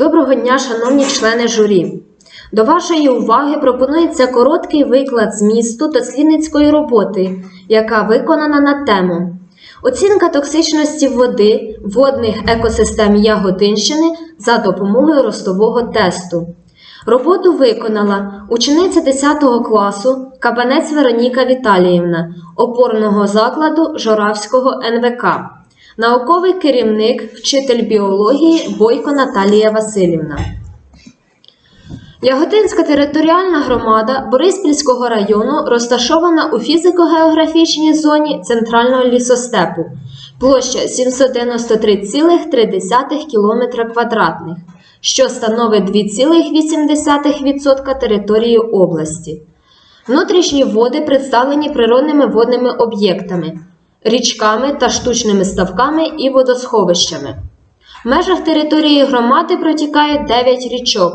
Доброго дня, шановні члени журі. До вашої уваги пропонується короткий виклад змісту дослідницької роботи, яка виконана на тему Оцінка токсичності води водних екосистем Яготинщини за допомогою ростового тесту. Роботу виконала учениця 10 класу Кабанець Вероніка Віталіївна опорного закладу Жоравського НВК, науковий керівник, вчитель біології Бойко Наталія Васильівна. Яготинська територіальна громада Бориспільського району розташована у фізико-географічній зоні центрального лісостепу, площа 793,3 км квадратних, що становить 2,8% території області. Внутрішні води представлені природними водними об'єктами, річками та штучними ставками і водосховищами. В межах території громади протікають 9 річок.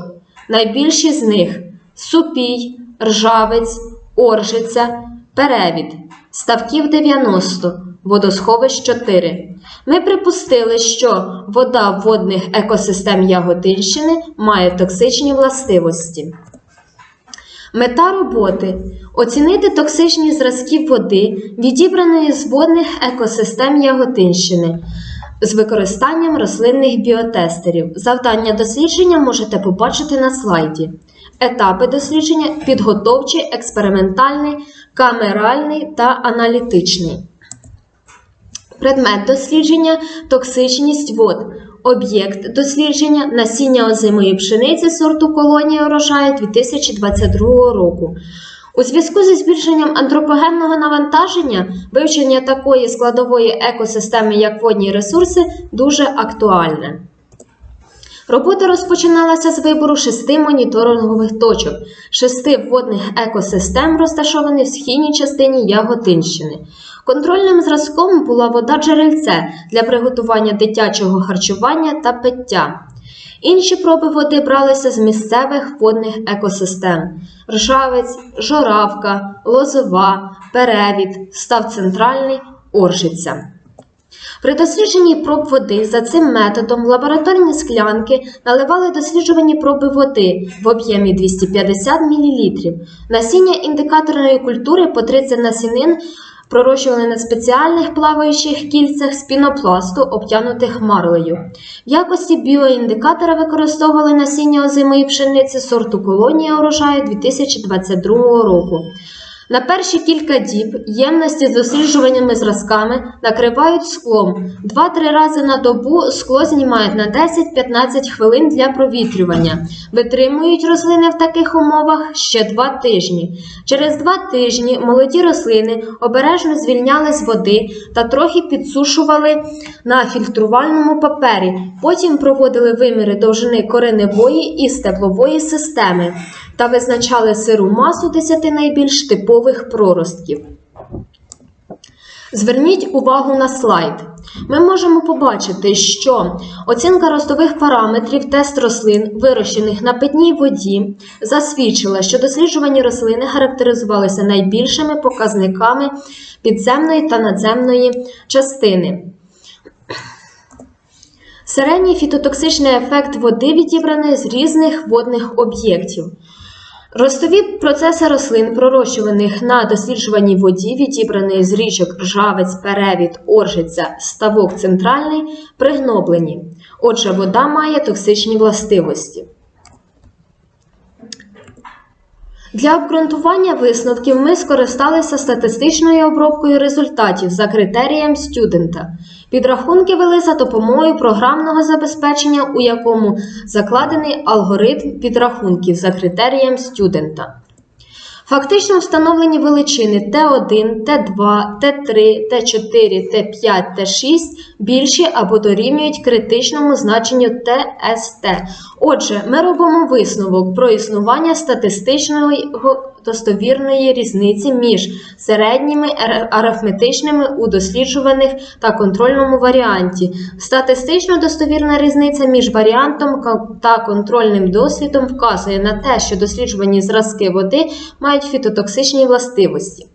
Найбільші з них Супій, Ржавець, Оржиця, Перевід, Ставків 90, водосховищ 4. Ми припустили, що вода водних екосистем Яготинщини має токсичні властивості. Мета роботи оцінити токсичні зразки води, відібраної з водних екосистем Яготинщини з використанням рослинних біотестерів. Завдання дослідження можете побачити на слайді. Етапи дослідження підготовчий, експериментальний, камеральний та аналітичний. Предмет дослідження токсичність вод. Об'єкт дослідження насіння озимої пшениці сорту колонія урожаю 2022 року. У зв'язку зі збільшенням антропогенного навантаження вивчення такої складової екосистеми, як водні ресурси, дуже актуальне. Робота розпочиналася з вибору шести моніторингових точок, шести водних екосистем, розташованих в східній частині Яготинщини. Контрольним зразком була вода джерельце для приготування дитячого харчування та пиття. Інші проби води бралися з місцевих водних екосистем: Ржавець, Жоравка, Лозова, Перевід, Став Центральний, Оржиця. При дослідженні проб води за цим методом лабораторні склянки наливали досліджувані проби води в об'ємі 250 мл. Насіння індикаторної культури по 30 насінин пророщували на спеціальних плаваючих кільцях з пінопласту, обтянутих марлею. В якості біоіндикатора використовували насіння озимої пшениці сорту колонія урожаю 2022 року. На перші кілька діб ємності з досліджуваними зразками накривають склом. 2-3 рази на добу скло знімають на 10-15 хвилин для провітрювання. Витримують рослини в таких умовах ще 2 тижні. Через 2 тижні молоді рослини обережно звільняли з води та трохи підсушували на фільтрувальному папері. Потім проводили виміри довжини кореневої і стеблової системи та визначали сиру масу 10 найбільш типових проростків. Зверніть увагу на слайд. Ми можемо побачити, що оцінка ростових параметрів тест рослин, вирощених на питній воді, засвідчила, що досліджувані рослини характеризувалися найбільшими показниками підземної та надземної частини. Середній фітотоксичний ефект води відібраний з різних водних об'єктів. Ростові процеси рослин, пророщуваних на досліджуваній воді, відібраної з річок Ржавець, Перевід, Оржиця, Ставок Центральний, пригноблені. Отже, вода має токсичні властивості. Для обґрунтування висновків ми скористалися статистичною обробкою результатів за критерієм студента. Підрахунки вели за допомогою програмного забезпечення, у якому закладений алгоритм підрахунків за критерієм студента. Фактично встановлені величини Т1, Т2, Т3, Т4, Т5, Т6 більші або дорівнюють критичному значенню ТСТ. Отже, ми робимо висновок про існування статистичної достовірної різниці між середніми арифметичними у досліджуваних та контрольному варіанті. Статистично достовірна різниця між варіантом та контрольним дослідом вказує на те, що досліджувані зразки води мають фітотоксичні властивості.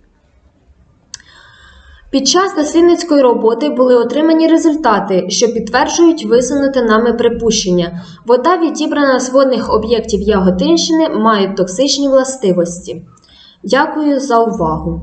Під час дослідницької роботи були отримані результати, що підтверджують висунуте нами припущення. Вода, відібрана з водних об'єктів Яготинщини, має токсичні властивості. Дякую за увагу.